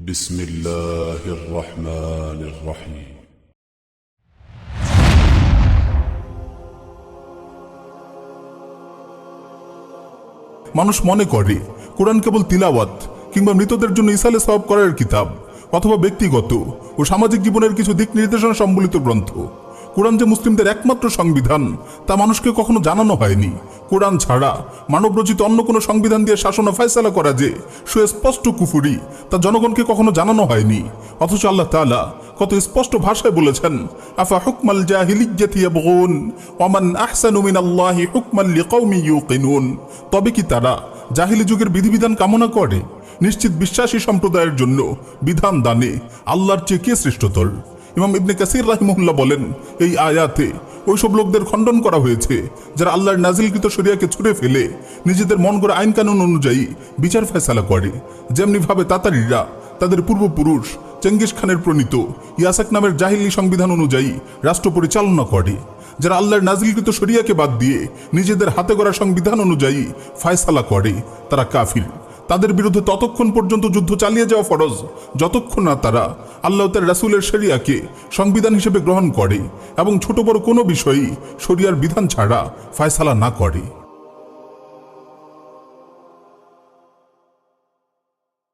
بسم الله الرحمن الرحيم মানুষ মনে করে কোরআন কেবল তিলাওয়াত কিংবা মৃতদের জন্য ইসালে সওয়াব করার কিতাব অথবা ব্যক্তিগত ও সামাজিক জীবনের কিছু দিক নির্দেশনা সম্বলিত গ্রন্থ কোরআন যে মুসলিমদের একমাত্র সংবিধান তা মানুষকে কখনো জানানো হয়নি কোরআন ছাড়া মানবরচিত অন্য কোনো সংবিধান দিয়ে শাসন ও ফয়সালা করা যে সুস্পষ্ট কুফুরি তা জনগণকে কখনো জানানো হয়নি। অথচ আল্লাহ তাআলা কত স্পষ্ট ভাষায় বলেছেন, আফা হুকমাল জাহিলিজ্জাতি ইয়াবগুন ওয়ামান আহসানু মিনাল্লাহি হুকমান লিকাউমি ইউকিনুন। তবে কি তারা জাহিলি যুগের বিধিবিধান কামনা করে? নিশ্চিত বিশ্বাসী সম্প্রদায়ের জন্য বিধান দানে আল্লাহর চেয়ে কে শ্রেষ্ঠতর? ইমাম ইবনে কাসির রাহিমহুল্লাহ বলেন, এই আয়াতে ওইসব লোকদের খণ্ডন করা হয়েছে, যারা আল্লাহর নাজিলকৃত শরিয়াকে ছুড়ে ফেলে নিজেদের মন গড়া আইন কানুন অনুযায়ী বিচার ফয়সালা করে। যেমনিভাবে তাতারিরা, তাদের পূর্বপুরুষ চেঙ্গিস খানের প্রণীত ইয়াসাক নামের জাহিলি সংবিধান অনুযায়ী রাষ্ট্র পরিচালনা করে, যারা আল্লাহর নাজিলকৃত শরিয়াকে বাদ দিয়ে নিজেদের হাতে গড়া সংবিধান অনুযায়ী ফায়সালা করে, তারা কাফির। তাদের বিরুদ্ধে ততক্ষণ পর্যন্ত যুদ্ধ চালিয়ে যাওয়া ফরজ। যতক্ষণ না তারা আল্লাহ তার রাসুলের শরিয়াকে সংবিধান হিসেবে গ্রহণ করে এবং ছোট বড় কোনো বিষয়ই শরিয়ার বিধান ছাড়া ফায়সালা না করে।